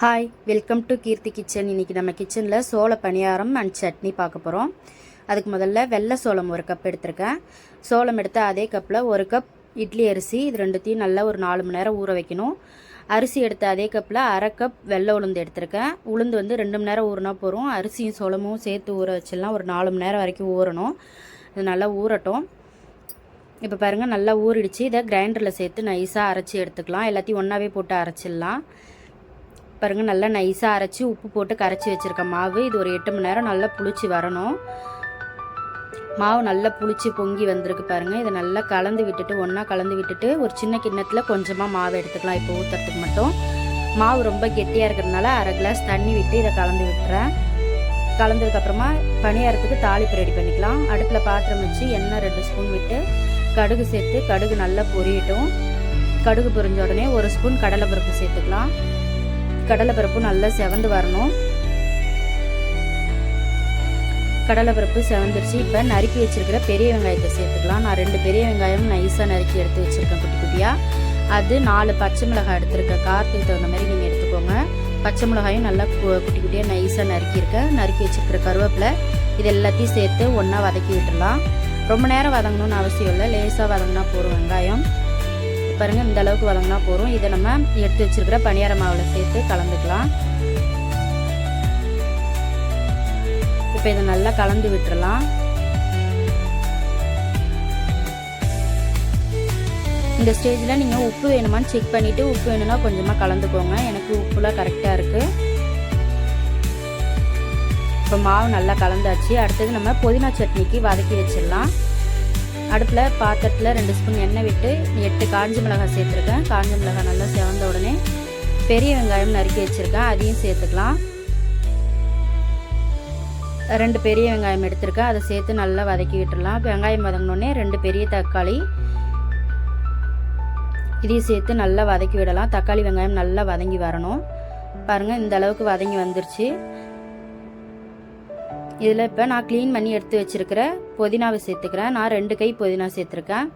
Hi welcome to Keerthi kitchen இன்றைக்கி நம்ம கிச்சனில் சோள பணியாரம் அண்ட் சட்னி பார்க்க போகிறோம் அதுக்கு முதல்ல வெள்ளை சோளம் ஒரு கப் எடுத்திருக்கேன். சோளம் எடுத்த அதே கப்பில் ஒரு கப் இட்லி அரிசி இது ரெண்டுத்தையும் நல்லா ஒரு நாலு மணி நேரம் ஊற வைக்கணும். அரிசி எடுத்த அதே கப்பில் அரை கப் வெள்ளை உளுந்து எடுத்திருக்கேன். உளுந்து வந்து ரெண்டு மணி நேரம் ஊறினா போகிறோம் அரிசியும் சோளமும் சேர்த்து ஊற வச்சிடலாம். ஒரு நாலு மணி நேரம் வரைக்கும் ஊறணும். இது நல்லா ஊறட்டும். இப்போ பாருங்கள் நல்லா ஊறிடுச்சு. இதை கிரைண்டரில் சேர்த்து நைஸாக அரைச்சி எடுத்துக்கலாம். எல்லாத்தையும் ஒன்றாவே போட்டு அரைச்சிடலாம். பாருங்கள் நல்லா நைஸாக அரைச்சி உப்பு போட்டு கரைச்சி வச்சுருக்க மாவு. இது ஒரு எட்டு மணி நேரம் நல்லா புளிச்சு வரணும். மாவு நல்லா புளிச்சு பொங்கி வந்திருக்கு பாருங்கள் இதை நல்லா கலந்து விட்டுட்டு ஒன்றா கலந்து விட்டுட்டு ஒரு சின்ன கிண்ணத்தில் கொஞ்சமாக மாவு எடுத்துக்கலாம். இப்போ ஊற்றுறதுக்கு மட்டும். மாவு ரொம்ப கெட்டியாக இருக்கிறதுனால அரை கிளாஸ் தண்ணி விட்டு இதை கலந்து விட்டுறேன். கலந்ததுக்கப்புறமா பணியாரத்துக்கு தாளிப்பு ரெடி பண்ணிக்கலாம். அடுப்பில் பாத்திரம் வச்சு எண்ணெய் ரெண்டு ஸ்பூன் விட்டு கடுகு சேர்த்து கடுகு நல்லா பொரியட்டும். கடுகு பொரிஞ்ச உடனே ஒரு ஸ்பூன் கடலைப்பருப்பு சேர்த்துக்கலாம். கடலைப்பருப்பு நல்லா செவந்து வரணும். கடலைப்பருப்பு செவந்துருச்சு. இப்போ நறுக்கி வச்சிருக்கிற பெரிய வெங்காயத்தை சேர்த்துக்கலாம். நான் ரெண்டு பெரிய வெங்காயம் நைஸாக நறுக்கி எடுத்து வச்சுருக்கேன் குட்டி குட்டியாக அது நாலு பச்சை மிளகாய் எடுத்துருக்கேன் காரத்துக்கு தகுந்த மாதிரி நீங்கள் எடுத்துக்கோங்க. பச்சை மிளகாயும் நல்லா குட்டி குட்டியாக நைஸாக நறுக்கியிருக்கேன் நறுக்கி வச்சுருக்கிற கருவேப்பிலை இது எல்லாத்தையும் சேர்த்து ஒன்றா வதக்கி விட்டுடலாம். ரொம்ப நேரம் வதங்கணும்னு அவசியம் இல்லை. லேசாக வதங்கினா போகிற வெங்காயம். பாருங்கள் இந்த அளவுக்கு வளங்கினா போகிறோம் இதை நம்ம எடுத்து வச்சிருக்கிற பனியார மாவில் சேர்த்து கலந்துக்கலாம். இப்போ இதை நல்லா கலந்து விட்டுறலாம். இந்த ஸ்டேஜில் நீங்கள் உப்பு வேணுமான்னு செக் பண்ணிவிட்டு உப்பு வேணும்னா கொஞ்சமாக கலந்துக்கோங்க. எனக்கு உப்புலாம் கரெக்டாக இருக்குது இப்போ மாவு நல்லா கலந்தாச்சு. அடுத்தது நம்ம புதினா சட்னிக்கு வதக்கி வச்சிடலாம். அடுப்பில் பாத்திரத்தில் ரெண்டு ஸ்பூன் எண்ணெய் விட்டு எட்டு காஞ்சி மிளகாய் சேர்த்துருக்கேன். காஞ்ச மிளகாய் நல்லா செவந்த உடனே பெரிய வெங்காயம் நறுக்கி வச்சுருக்கேன். அதையும் சேர்த்துக்கலாம். ரெண்டு பெரிய வெங்காயம் எடுத்திருக்கேன். அதை சேர்த்து நல்லா வதக்கி விட்டுடலாம். வெங்காயம் வதங்கினோடனே ரெண்டு பெரிய தக்காளி இதையும் சேர்த்து நல்லா வதக்கி விடலாம். தக்காளி வெங்காயம் நல்லா வதங்கி வரணும். பாருங்கள் இந்த அளவுக்கு வதங்கி வந்துருச்சு. இதில் இப்போ நான் க்ளீன் பண்ணி எடுத்து வச்சுருக்கிற புதினாவை சேர்த்துக்கிறேன். நான் ரெண்டு கை புதினா சேர்த்துருக்கேன்.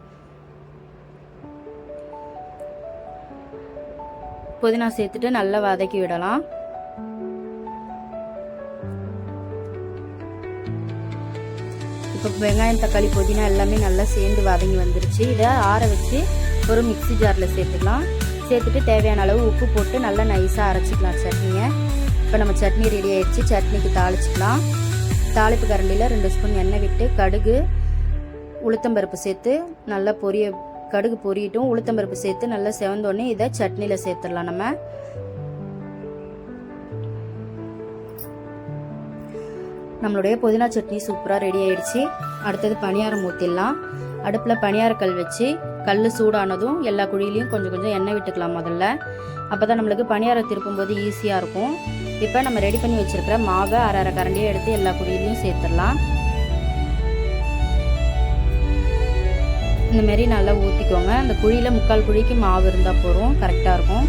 புதினா சேர்த்துட்டு நல்லா வதக்கி விடலாம். இப்போ வெங்காயம் தக்காளி புதினா எல்லாமே நல்லா சேர்ந்து வதங்கி வந்துருச்சு. இதை ஆற வச்சு ஒரு மிக்சி ஜாரில் சேர்த்துக்கலாம். சேர்த்துட்டு தேவையான அளவு உப்பு போட்டு நல்லா நைஸாக அரைச்சிக்கலாம் சட்னியை. இப்போ நம்ம சட்னி ரெடி ஆயிடுச்சு. சட்னிக்கு தாளிச்சிக்கலாம். தாளிப்பு கரண்டியில் ரெண்டு ஸ்பூன் எண்ணெய் விட்டு கடுகு உளுத்தம்பருப்பு சேர்த்து நல்லா பொரிய கடுகு பொரியட்டும் உளுத்தம்பருப்பு சேர்த்து நல்லா செவந்தோடனே இதை சட்னியில் சேர்த்துடலாம் நம்ம. நம்மளுடைய புதினா சட்னி சூப்பராக ரெடி ஆயிடுச்சு. அடுத்தது பணியாரம் ஊற்றிடலாம் அடுப்பில் பணியாரக்கல் வச்சு கல் சூடானதும் எல்லா குழியிலையும் கொஞ்சம் கொஞ்சம் எண்ணெய் விட்டுக்கலாம் முதல்ல. அப்போ தான் நம்மளுக்கு பணியாரம் திருப்பும்போது ஈஸியாக இருக்கும். இப்போ நம்ம ரெடி பண்ணி வச்சுருக்கிற மாவை அரை அரை கரண்டியை எடுத்து எல்லா குழியிலையும் சேர்த்துடலாம். இந்த மாரி நல்லா ஊற்றிக்கோங்க அந்த குழியில் முக்கால் குழிக்கு மாவு இருந்தால் போகிறோம் கரெக்டாக இருக்கும்.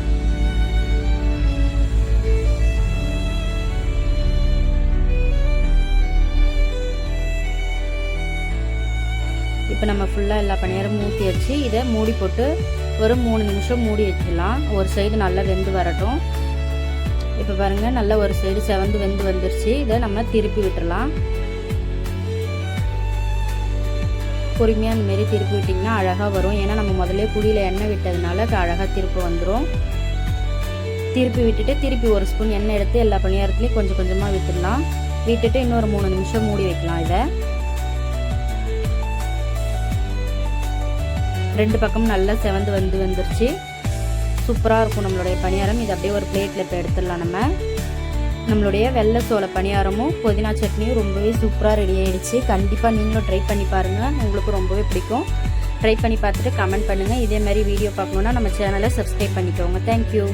இப்போ நம்ம ஃபுல்லாக எல்லா பணியாரமும் ஊற்றி வச்சு இதை மூடி போட்டு ஒரு மூணு நிமிஷம் மூடி வச்சிடலாம். ஒரு சைடு நல்லா வெந்து வரட்டும். இப்போ பாருங்கள் நல்லா ஒரு சைடு செவந்து வெந்து வந்துருச்சு. இதை நம்ம திருப்பி விட்டுடலாம் பொறுமையாக அந்த மாரி திருப்பி விட்டிங்கன்னா அழகாக வரும். ஏன்னா நம்ம முதல்ல குழியில் எண்ணெய் விட்டதுனால அழகாக திருப்பி வந்துடும் திருப்பி விட்டுட்டு திருப்பி ஒரு ஸ்பூன் எண்ணெய் எடுத்து எல்லா பணியாரத்துலேயும் கொஞ்சம் கொஞ்சமாக விட்டுடலாம். விட்டுட்டு இன்னொரு மூணு நிமிஷம் மூடி வைக்கலாம் இதை. ரெண்டு பக்கமும் நல்லா செவந்து வந்து வந்துருச்சு. சூப்பராக இருக்கும் நம்மளுடைய பணியாரம். இது அப்படியே ஒரு பிளேட்டில் இப்போ எடுத்துடலாம் நம்ம. நம்மளுடைய வெள்ளை சோள பணியாரமும் புதினா சட்னியும் ரொம்பவே சூப்பராக ரெடி ஆகிடுச்சு கண்டிப்பாக நீங்களும் ட்ரை பண்ணி பாருங்கள் உங்களுக்கு ரொம்பவே பிடிக்கும். ட்ரை பண்ணி பார்த்துட்டு கமெண்ட் பண்ணுங்கள் இதே மாதிரி வீடியோ பார்க்கணுன்னா நம்ம சேனலை சப்ஸ்கிரைப் பண்ணிக்கோங்க. தேங்க்யூ